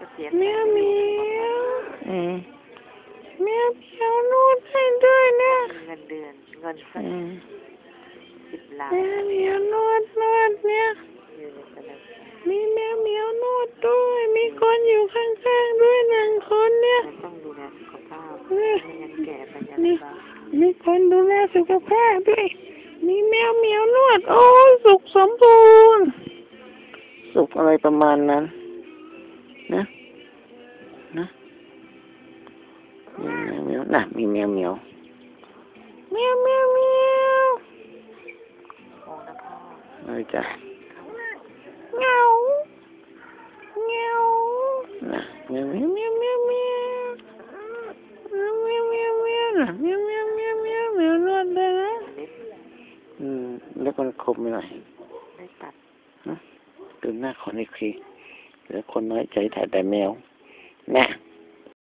ก็เสียเมียวเมียวอืมเมียวเมียวนวดให้ด้วยนะเงินเดือนเงินสักอืมสิบล้านเมียวเมียวนวดนวดเนี่ยอยู่ในตลาดมีแมวเหมียวนวดด้วยมีคนอยู่ข้างๆด้วยหนึ่งคนเนี่ยมันต้องดูแลสุขภาพเออไม่งั้นแก่ไปยันนี่บ้ามีคนดูแลสุขภาพด้วยมีแมวเหมียวนวด โอ้ยสุขสมบูรณ์ สุกอะไรประมาณนั้น นะนะมีแมวเหมียวน่ะมีแมวเหมียวแมวแมวแมวโอ้นะพ่อเลยจ้ะเหงาเหงาน่ะแมวเหมีแมยววแมวแมวแมวแมวแมวแมวน่ะแมวแมวแมวแมวแมวนวดเลยนะเล็บอืมแล้วมันคมไปหน่อยไม่ตัดดูหน้าคนอีกที แล้วคนน้อยใจถ่ายแต่แมวน่ะ